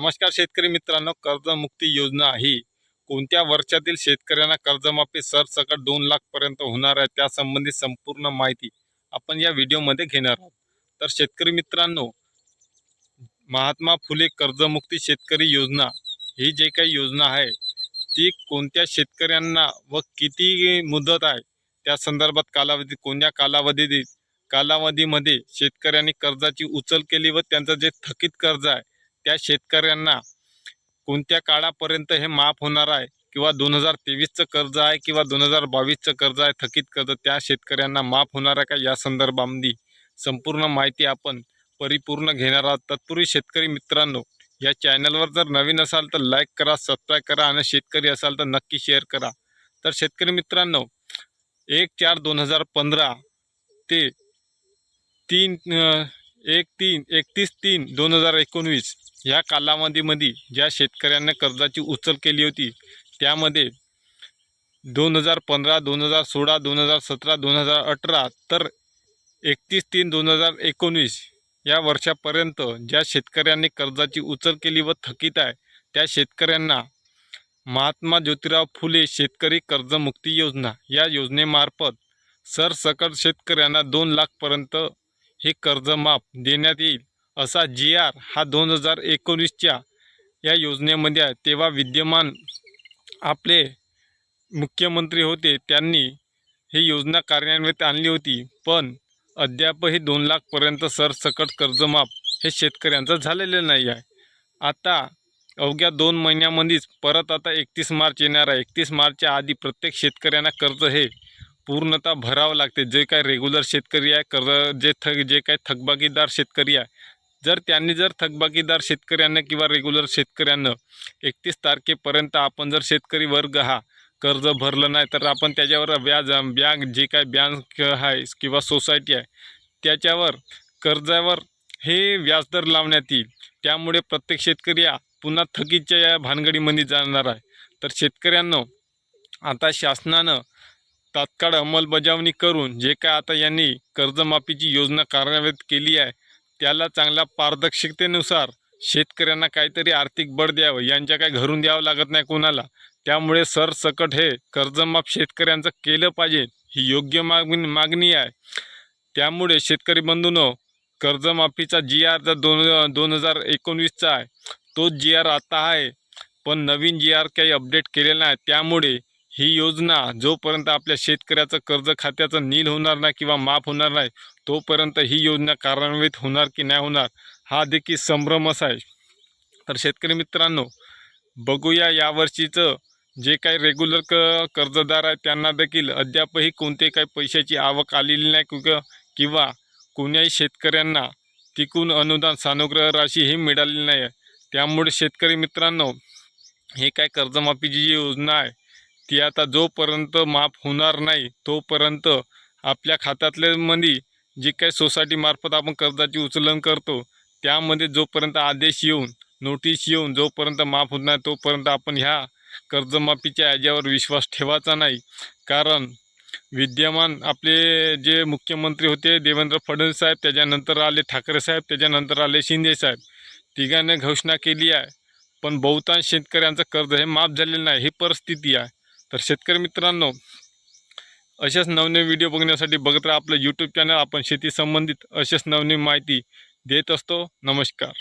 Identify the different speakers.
Speaker 1: नमस्कार शेतकरी मित्रांनो कर्जमुक्ती योजना ही कोणत्या वर्षातील शेतकऱ्यांना कर्जमाफी सरसकट दोन लाखपर्यंत होणार आहे त्यासंबंधी संपूर्ण माहिती आपण या व्हिडिओमध्ये घेणार आहोत. तर शेतकरी मित्रांनो महात्मा फुले कर्जमुक्ती शेतकरी योजना ही जे काही योजना आहे ती कोणत्या शेतकऱ्यांना व किती मुदत आहे त्या संदर्भात कालावधी कोणत्या कालावधीत कालावधीमध्ये शेतकऱ्यांनी कर्जाची उचल केली व त्यांचं जे थकीत कर्ज आहे त्या शेतकऱ्यांना कोणत्या काळापर्यंत हे माफ होणार आहे किंवा दोन हजार तेवीसचं कर्ज आहे किंवा दोन हजार बावीसचं कर्ज आहे थकीत कर्ज त्या शेतकऱ्यांना माफ होणार आहे का? या संदर्भामध्ये संपूर्ण माहिती आपण परिपूर्ण घेणार आहोत. तत्पूर्वी शेतकरी मित्रांनो या चॅनलवर जर नवीन असाल तर लाईक करा सबस्क्राईब करा आणि शेतकरी असाल तर नक्की शेअर करा. तर शेतकरी मित्रांनो एक चार दोन हजार पंधरा ते तीन एक तीन एकतीस तीन दोन हजार एकोणवीस या कालावधीमध्ये ज्या शेतकऱ्यांना कर्जाची उचल केली होती त्यामध्ये दोन हजार पंधरा दोन हजार सोळा दोन हजार सतरा दोन हजार अठरा तर एकतीस तीन दोन हजार एकोणवीस या वर्षापर्यंत ज्या शेतकऱ्यांनी कर्जाची उचल केली व थकीत आहे त्या शेतकऱ्यांना महात्मा ज्योतिराव फुले शेतकरी कर्जमुक्ती योजना या योजनेमार्फत सरसकट शेतकऱ्यांना दोन लाखपर्यंत हे कर्ज माफ देण्यात येईल. असा जी आर हा दोन हजार एकोणीसच्या या योजनेमध्ये आहे. तेव्हा विद्यमान आपले मुख्यमंत्री होते. त्यांनी ही योजना कार्यान्वित आणली होती. पण अद्यापही दोन लाखपर्यंत सरसकट कर्जमाफ हे शेतकऱ्यांचं झालेलं नाही आहे. आता अवघ्या दोन महिन्यामध्येच परत आता एकतीस मार्च येणार आहे. एकतीस मार्चच्या आधी प्रत्येक शेतकऱ्यांना कर्ज हे पूर्णतः भरावं लागते. जे काय रेग्युलर शेतकरी आहे कर्ज जे थक जे काही थकबाकीदार शेतकरी आहे जर त्यांनी जर थकबाकीदार शेतकऱ्यांना किंवा रेग्युलर शेतकऱ्यांना एकतीस तारखेपर्यंत आपण जर शेतकरी वर्ग हा कर्ज भरलं नाही तर आपण त्याच्यावर व्याज बँक जे काय बँक आहे किंवा सोसायटी आहे त्याच्यावर कर्जावर हे व्याजदर लावण्यात येईल. त्यामुळे प्रत्येक शेतकरी हा पुन्हा थकीच्या या भानगडीमध्ये जाणार आहे. तर शेतकऱ्यांना आता शासनानं तात्काळ अंमलबजावणी करून जे काय आता यांनी कर्जमाफीची योजना कार्यान्वित केली आहे त्याला चांगल्या पारदर्शकतेनुसार शेतकऱ्यांना काहीतरी आर्थिक बळ द्यावं यांच्या काय घरून द्यावं लागत नाही कोणाला. त्यामुळे सरसकट हे कर्जमाफ शेतकऱ्यांचं केलं पाहिजे ही योग्य मागणी मागणी आहे. त्यामुळे शेतकरी बंधूंनो कर्जमाफीचा जी आर जर दोन दोन हजार एकोणवीसचा आहे तोच जी आर आता आहे पण नवीन जी आर काही अपडेट केलेला नाही. त्यामुळे ही योजना जोपर्यंत आपल्या शेतकऱ्याचं कर्ज खात्याचं नील होणार नाही किंवा माफ होणार नाही तोपर्यंत ही योजना कार्यान्वित होणार की नाही होणार हा देखील संभ्रमच आहे तर शेतकरी मित्रांनो बघूया यावर्षीचं जे काही रेग्युलर क कर्जदार आहे त्यांना देखील अद्यापही कोणते काही पैशाची आवक आलेली नाही किंवा किंवा कोण्याही शेतकऱ्यांना तिकून अनुदान सानुग्रह राशी ही मिळालेली नाही आहे त्यामुळे शेतकरी मित्रांनो हे काय कर्जमाफीची जी योजना आहे ती आता जोपर्यंत माफ होणार नाही तोपर्यंत आपल्या खात्यातल्या मध्ये जे काही सोसायटीमार्फत आपण कर्जाची उचलन करतो त्यामध्ये जोपर्यंत आदेश येऊन नोटीस येऊन जोपर्यंत माफ होत नाही तोपर्यंत आपण ह्या कर्जमाफीच्या याच्यावर विश्वास ठेवायचा नाही. कारण विद्यमान आपले जे मुख्यमंत्री होते देवेंद्र फडणवीस साहेब त्याच्यानंतर आले ठाकरे साहेब त्याच्यानंतर आले शिंदे साहेब. तिघांनी घोषणा केली आहे. पण बहुतांश शेतकऱ्यांचं कर्ज हे माफ झालेलं नाही ही परिस्थिती आहे. तर शेतकरी मित्रांनो अशाच नवनवीन व्हिडिओ बघण्यासाठी बघत राहा आपलं यूट्यूब चॅनल आपण शेतीसंबंधित असेच अशाच नवनवीन माहिती देत असतो. नमस्कार.